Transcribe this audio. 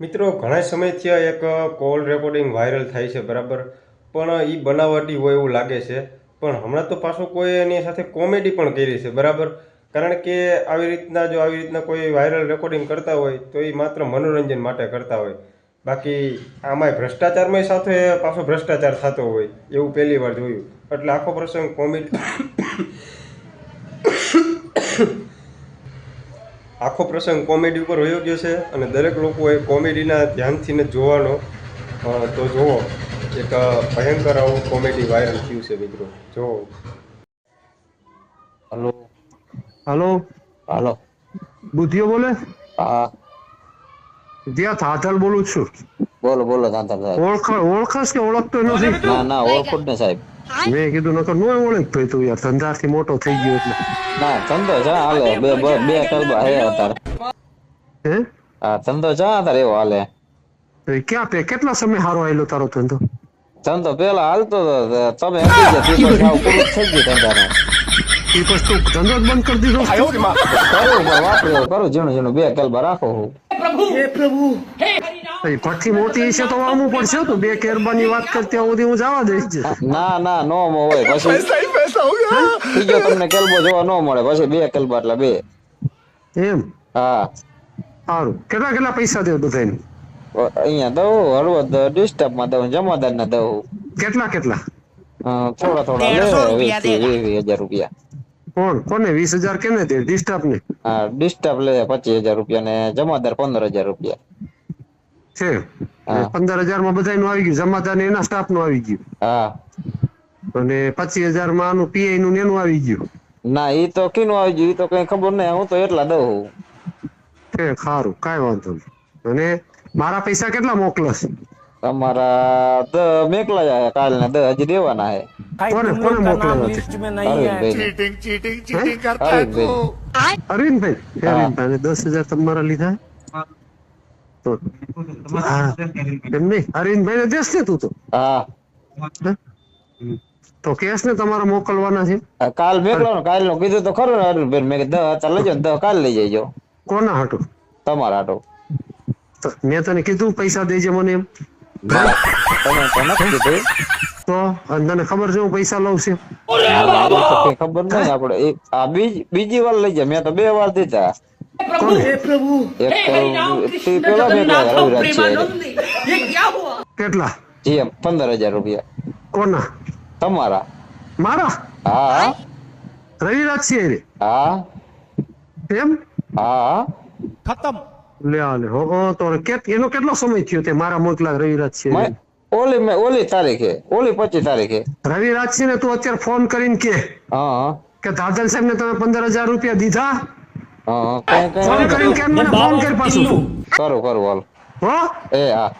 મિત્રો, ઘણા સમયથી એક કોલ રેકોર્ડિંગ વાયરલ થાય છે, બરાબર? પણ એ બનાવટી હોય એવું લાગે છે. પણ હમણાં તો પાછું કોઈ એની સાથે કોમેડી પણ કરી છે, બરાબર? કારણ કે આવી રીતના, જો આવી રીતના કોઈ વાયરલ રેકોર્ડિંગ કરતા હોય, તો એ માત્ર મનોરંજન માટે કરતા હોય. બાકી આમાંય ભ્રષ્ટાચારમાંય સાથે પાછો ભ્રષ્ટાચાર થતો હોય, એવું પહેલી વાર જોયું. એટલે આખો પ્રસંગ કોમેડી આખો પ્રસંગ કોમેડી ઉપર વયો ગયો છે અને દરેક લોકોએ કોમેડીના ધ્યાનથી ને જોવાનો તો જુઓ એક ભયંકર આવું કોમેડી વાયરલ થયું છે મિત્રો. જો હલો. હલો. હાલો. બુધિયો બોલે? હા. ત્યાં થાથલ બોલું છું. બોલો બોલો થાથલ સાહેબ. ઓળખ ઓળખસ કે ઓળખતો નથી? ના ના ઓળખું ને સાહેબ. મેં કીધું નકર નો ઓળખ ભાઈ તું યાર ધંધાથી મોટો થઈ ગયો એટલે. ના ધંધો છે હાલે બે બે- કલબા હે અતાર હે? આ ધંધો છે અતાર એવો હાલે. ક્યાં પે કેટલા સમય હારો આવેલો તારો ધંધો? ધંધો પેલા હાલતો તો તમે હટી ગયા તું આવું પૂરું થઈ ગયું ધંધાને. ઈ પછી તું ધંધો જ બંધ કરી દીધો? કરું વાપર્યો કરું ઝીણું ઝીણું બે કલબા રાખો હું. એ ભઠ્ઠી મોટી છે તો વામવું પડશે તો બે કેરબાની વાત કરતી ત્યાં સુધી હું જવા દઈશ. ના ના નો હોય પછી ત્રીજો તમને કેલબો જોવા ન મળે. પછી બે કેલબા એટલે બે. એમ? હા. સારું. કેટલા કેટલા પૈસા દે બધાને અહીંયા દઉં હળવદ ડિસ્ટર્બમાં દઉં જમાદાર ને દઉં. કેટલા કેટલા? થોડા થોડા હજાર રૂપિયા. કોણ? કોને? વીસ હજાર કેને દે? ડિસ્ટર્બ ને હા ડિસ્ટર્બ લે પચીસ હજાર રૂપિયા ને જમાદાર પંદર હજાર રૂપિયા. છે. પંદર હજારમાં બધા નું આવી ગયું. જમાદાર એના સ્ટાફનું આવી ગયું. અને પચીસ હજારમાં આનું પીઆઈ નું એનું આવી ગયું. ના એ તો કીનું આવી ગયું? એ તો કઈ ખબર નહીં. હું તો એટલા દઉં છે. સારું. કઈ વાંધો નહીં. અને મારા પૈસા કેટલા મોકલશ? તમારા દ મેકલા જાય કાલ ને દ હજી દેવાના હે. કોને કોને મોકલવા છે? ચીટિંગ અરવિંદભાઈ. અરવિંદભાઈ. હે. અરવિંદભાઈ અને દસ હજાર તમારા લીધા? તો હા. એમ અરવિંદભાઈ ને દેશ ને તું તો? હા. તો કેસ ને તમારા મોકલવાના છે. કાલ મોકલવાનો કાલ નો કીધું તો ખરું ને અરવિંદભાઈ. મેં દહ અત્યારે લઈ ને કાલ લઈ જજો. કોના હાટું? તમારા હાટો. મેં તને કીધું પૈસા દેજે મને એમ. તમે તો નથી કીધું. તો તને ખબર છે હું પૈસા લઉં છું ખબર નહીં આપડે આ બીજ બીજી વાર લઈ જાય મેં તો બે વાર દીધા. કોને એક તો તે પેલા મેકલા રવિરાજ છે કેટલા જી એમ પંદર હજાર રૂપિયા કોના તમારા મારા હા રવિરાજ છે રે હા એમ હા લે આ લે હો હો, તો કેટ એનો કેટલો સમય થયો તે મારા મોકલા રવિરાજ છે મે- ઓલી મે ઓલી તારીખે ઓલી પચીસ તારીખે રવિરાજ છે ને તું અત્યારે ફોન કરીને કે હા કે દાદલ સાહેબ ને તમે પંદર હજાર રૂપિયા દીધા હા કઈ કઈ ફોન કરી હાલ. હો? એ હા.